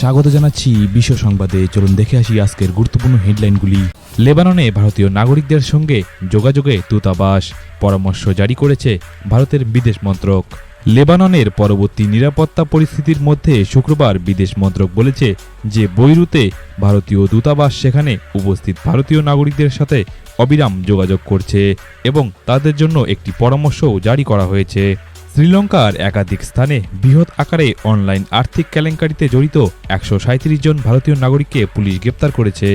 স্বাগত জানাচ্ছি বিশ্ব সংবাদে। চলুন দেখে আসি আজকের গুরুত্বপূর্ণ হেডলাইনগুলি। লেবাননে ভারতীয় নাগরিকদের সঙ্গে যোগাযোগে দূতাবাস পরামর্শ জারি করেছে ভারতের বিদেশ মন্ত্রক। লেবাননের পরবর্তী নিরাপত্তা পরিস্থিতির মধ্যে শুক্রবার বিদেশ মন্ত্রক বলেছে যে, বৈরুতে ভারতীয় দূতাবাস সেখানে উপস্থিত ভারতীয় নাগরিকদের সাথে অবিরাম যোগাযোগ করছে এবং তাদের জন্য একটি পরামর্শও জারি করা হয়েছে। শ্রীলঙ্কার একাধিক স্থানে বৃহৎ আকারে অনলাইন আর্থিক কেলেঙ্কারিতে জড়িত একশো সাঁইত্রিশ জন ভারতীয় নাগরিককে পুলিশ গ্রেপ্তার করেছে।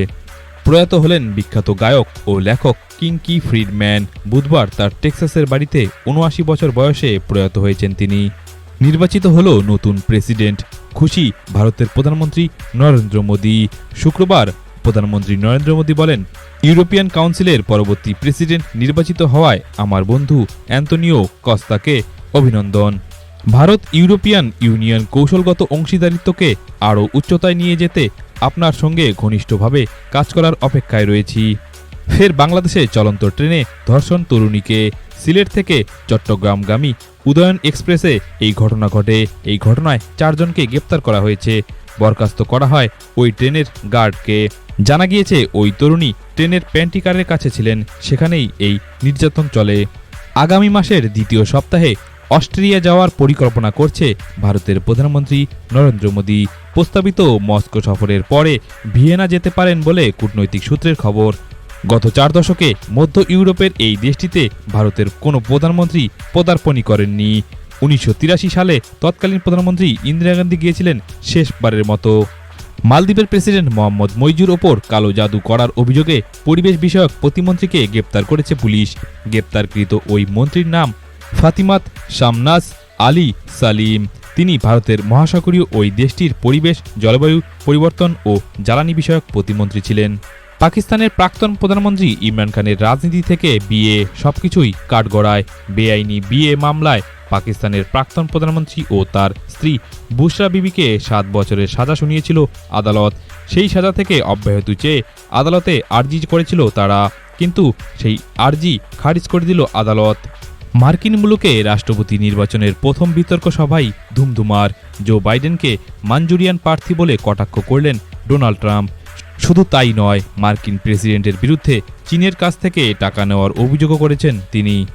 প্রয়াত হলেন বিখ্যাত গায়ক ও লেখক কিঙ্কি ফ্রিডম্যান। বুধবার তার টেক্সাসের বাড়িতে উনআশি বছর বয়সে প্রয়াত হয়েছেন তিনি। নির্বাচিত হল নতুন প্রেসিডেন্ট। খুশি ভারতের প্রধানমন্ত্রী নরেন্দ্র মোদী। শুক্রবার প্রধানমন্ত্রী নরেন্দ্র মোদী বলেন, ইউরোপিয়ান কাউন্সিলের পরবর্তী প্রেসিডেন্ট নির্বাচিত হওয়ায় আমার বন্ধু অ্যান্তনিও কস্তাকে অভিনন্দন। ভারত ইউরোপিয়ান ইউনিয়ন কৌশলগত অংশীদারিত্বকে আরও উচ্চতায় নিয়ে যেতে আপনার সঙ্গে ঘনিষ্ঠভাবে কাজ করার অপেক্ষায় রয়েছি। ফের বাংলাদেশে চলন্ত ট্রেনে ধর্ষণ তরুণীকে সিলেট থেকে চট্টগ্রামগামী উদয়ন এক্সপ্রেসে এই ঘটনা ঘটে। এই ঘটনায় চারজনকে গ্রেপ্তার করা হয়েছে। বরখাস্ত করা হয় ওই ট্রেনের গার্ডকে। জানা গিয়েছে ওই তরুণী ট্রেনের প্যান্টিকারের কাছে ছিলেন। সেখানেই এই নির্যাতন চলে। আগামী মাসের দ্বিতীয় সপ্তাহে অস্ট্রেলিয়া যাওয়ার পরিকল্পনা করছে ভারতের প্রধানমন্ত্রী নরেন্দ্র মোদী। প্রস্তাবিত মস্কো সফরের পরে ভিয়েনা যেতে পারেন বলে কূটনৈতিক সূত্রের খবর। গত চার দশকে মধ্য ইউরোপের এই দেশটিতে ভারতের কোনো প্রধানমন্ত্রী পদার্পণই করেননি। উনিশশো তিরাশি সালে তৎকালীন প্রধানমন্ত্রী ইন্দিরা গান্ধী গিয়েছিলেন শেষবারের মতো। মালদ্বীপের প্রেসিডেন্ট মোহাম্মদ মইজুর ওপর কালো জাদু করার অভিযোগে পরিবেশ বিষয়ক প্রতিমন্ত্রীকে গ্রেপ্তার করেছে পুলিশ। গ্রেপ্তারকৃত ওই মন্ত্রীর নাম ফাতিমাত শামনাস আলী, সালিম। তিনি ভারতের মহাসাগরীয় ওই দেশটির পরিবেশ, জলবায়ু পরিবর্তন ও জ্বালানি বিষয়ক প্রতিমন্ত্রী ছিলেন। পাকিস্তানের প্রাক্তন প্রধানমন্ত্রী ইমরান খানের রাজনীতি থেকে বিয়ে সবকিছুই কাঠগড়ায়। বেআইনি বিয়ে মামলায় পাকিস্তানের প্রাক্তন প্রধানমন্ত্রী ও তার স্ত্রী বুশরা বিবিকে সাত বছরের সাজা শুনিয়েছিল আদালত। সেই সাজা থেকে অব্যাহতি চেয়ে আদালতে আর্জি করেছিল তারা, কিন্তু সেই আর্জি খারিজ করে দিল আদালত। মার্কিন মুলুকে রাষ্ট্রপতি নির্বাচনের প্রথম বিতর্ক সভায় ধুমধুমার। জো বাইডেনকে মাঞ্জুরিয়ান প্রার্থী বলে কটাক্ষ করলেন ডোনাল্ড ট্রাম্প। শুধু তাই নয়, মার্কিন প্রেসিডেন্টের বিরুদ্ধে চীনের কাছ থেকে টাকা নেওয়ার অভিযোগও করেছেন তিনি।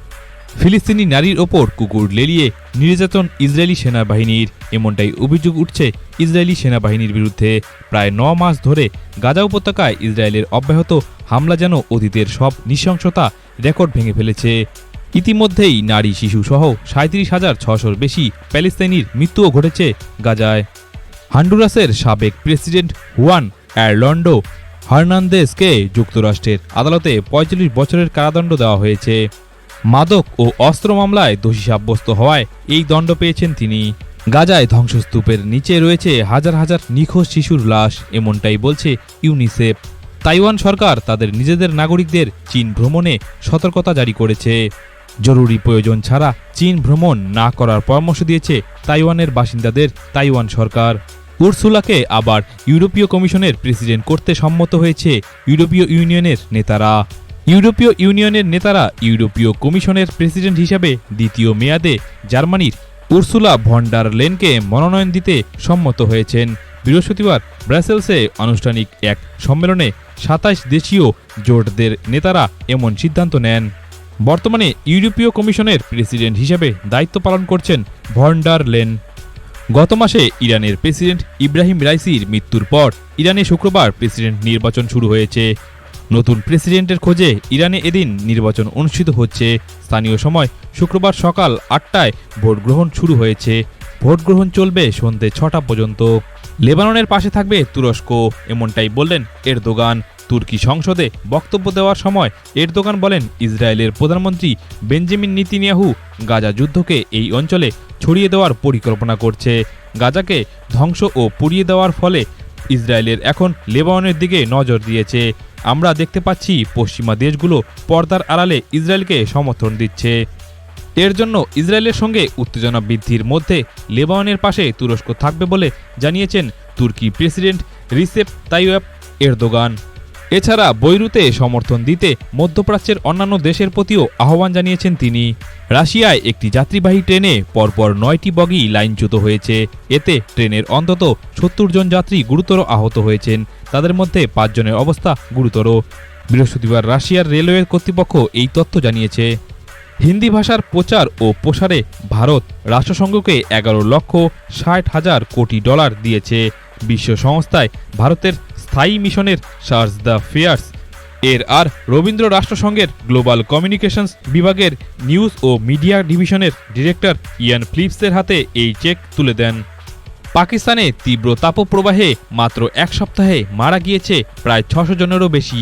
ফিলিস্তিনি নারীর ওপর কুকুর লেলিয়ে নির্যাতন ইসরায়েলি সেনাবাহিনীর, এমনটাই অভিযোগ উঠছে ইসরায়েলি সেনাবাহিনীর বিরুদ্ধে। প্রায় ন মাস ধরে গাজা উপত্যকায় ইসরায়েলের অব্যাহত হামলা যেন অতীতের সব নৃশংসতা রেকর্ড ভেঙে ফেলেছে। ইতিমধ্যেই নারী শিশু সহ সাঁত্রিশ হাজার ছশোর বেশি প্যালেস্তাইনির মৃত্যুও ঘটেছে গাজায়। হান্ডুরাসের সাবেক প্রেসিডেন্ট হুয়ান অ্যারলন্ডো হার্নান্দেসকে যুক্তরাষ্ট্রের আদালতে পঁয়তাল্লিশ বছরের কারাদণ্ড দেওয়া হয়েছে। মাদক ও অস্ত্র মামলায় দোষী সাব্যস্ত হওয়ায় এই দণ্ড পেয়েছেন তিনি। গাজায় ধ্বংসস্তূপের নিচে রয়েছে হাজার হাজার নিখোঁজ শিশুর লাশ, এমনটাই বলছে ইউনিসেফ। তাইওয়ান সরকার তাদের নিজেদের নাগরিকদের চীন ভ্রমণে সতর্কতা জারি করেছে। জরুরি প্রয়োজন ছাড়া চীন ভ্রমণ না করার পরামর্শ দিয়েছে তাইওয়ানের বাসিন্দাদের তাইওয়ান সরকার। উর্সুলাকে আবার ইউরোপীয় কমিশনের প্রেসিডেন্ট করতে সম্মত হয়েছে ইউরোপীয় ইউনিয়নের নেতারা। ইউরোপীয় ইউনিয়নের নেতারা ইউরোপীয় কমিশনের প্রেসিডেন্ট হিসাবে দ্বিতীয় মেয়াদে জার্মানির উর্সুলা ভন্ডার লেনকে মনোনয়ন দিতে সম্মত হয়েছেন। বৃহস্পতিবার ব্রাসেলসে আনুষ্ঠানিক এক সম্মেলনে সাতাশ দেশীয় জোটদের নেতারা এমন সিদ্ধান্ত নেন। বর্তমানে ইউরোপীয় কমিশনের প্রেসিডেন্ট হিসেবে দায়িত্ব পালন করছেন ভন্ডার লেন। গত মাসে ইরানের প্রেসিডেন্ট ইব্রাহিম রাইসির মৃত্যুর পর ইরানে শুক্রবার প্রেসিডেন্ট নির্বাচন শুরু হয়েছে। নতুন প্রেসিডেন্টের খোঁজে ইরানে এদিন নির্বাচন অনুষ্ঠিত হচ্ছে। স্থানীয় সময় শুক্রবার সকাল আটটায় ভোট গ্রহণ শুরু হয়েছে। ভোট গ্রহণ চলবে সন্ধে ছটা পর্যন্ত। লেবাননের পাশে থাকবে তুরস্ক, এমনটাই বললেন এর এরদোগান। তুর্কি সংসদে বক্তব্য দেওয়ার সময় এরদোগান বলেন, ইসরায়েলের প্রধানমন্ত্রী বেঞ্জামিন নিতিনিয়াহু গাজা যুদ্ধকে এই অঞ্চলে ছড়িয়ে দেওয়ার পরিকল্পনা করছে। গাজাকে ধ্বংস ও পুড়িয়ে দেওয়ার ফলে ইসরায়েলের এখন লেবাননের দিকে নজর দিয়েছে। আমরা দেখতে পাচ্ছি, পশ্চিমা দেশগুলো পর্দার আড়ালে ইসরায়েলকে সমর্থন দিচ্ছে। এর জন্য ইসরায়েলের সঙ্গে উত্তেজনা বৃদ্ধির মধ্যে লেবাননের পাশে তুরস্ক থাকবে বলে জানিয়েছেন তুর্কি প্রেসিডেন্ট রিসেপ তাইয়েব এরদোগান। এছাড়া বৈরুতে সমর্থন দিতে মধ্যপ্রাচ্যের অন্যান্য দেশের প্রতিও আহ্বান জানিয়েছেন তিনি। রাশিয়ায় একটি যাত্রীবাহী ট্রেনে পরপর নয়টি বগি লাইনচ্যুত হয়েছে। এতে ট্রেনের অন্তত সত্তর জন যাত্রী গুরুতর আহত হয়েছেন। তাদের মধ্যে পাঁচজনের অবস্থা গুরুতর। বৃহস্পতিবার রাশিয়ার রেলওয়ে কর্তৃপক্ষ এই তথ্য জানিয়েছে। হিন্দি ভাষার প্রচার ও প্রসারে ভারত রাষ্ট্রসংঘকে এগারো লক্ষ ষাট হাজার কোটি ডলার দিয়েছে। বিশ্ব সংস্থায় ভারতের স্থায়ী মিশনের সার্চ দ্য ফেয়ার্স। এর আর রবীন্দ্র রাষ্ট্রসংঘের গ্লোবাল কমিউনিকেশনস বিভাগের নিউজ ও মিডিয়া ডিভিশনের ডিরেক্টর ইয়ান ফ্লিপসের হাতে এই চেক তুলে দেন। পাকিস্তানে তীব্র তাপপ্রবাহে মাত্র এক সপ্তাহে মারা গিয়েছে প্রায় ছশো জনেরও বেশি।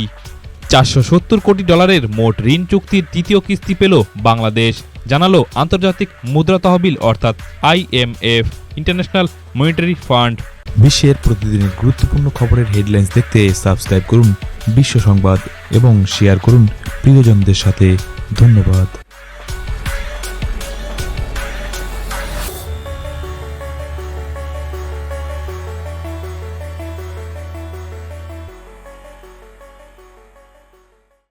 চারশো সত্তর কোটি ডলারের মোট ঋণ চুক্তির তৃতীয় কিস্তি পেল বাংলাদেশ, জানালো আন্তর্জাতিক মুদ্রা তহবিল অর্থাৎ আইএমএফ ইন্টারন্যাশনাল মনিটারি ফান্ড। বিশ্বের প্রতিদিনের গুরুত্বপূর্ণ খবরের হেডলাইন্স দেখতে সাবস্ক্রাইব করুন বিশ্ব সংবাদ এবং শেয়ার করুন প্রিয়জনদের সাথে। ধন্যবাদ।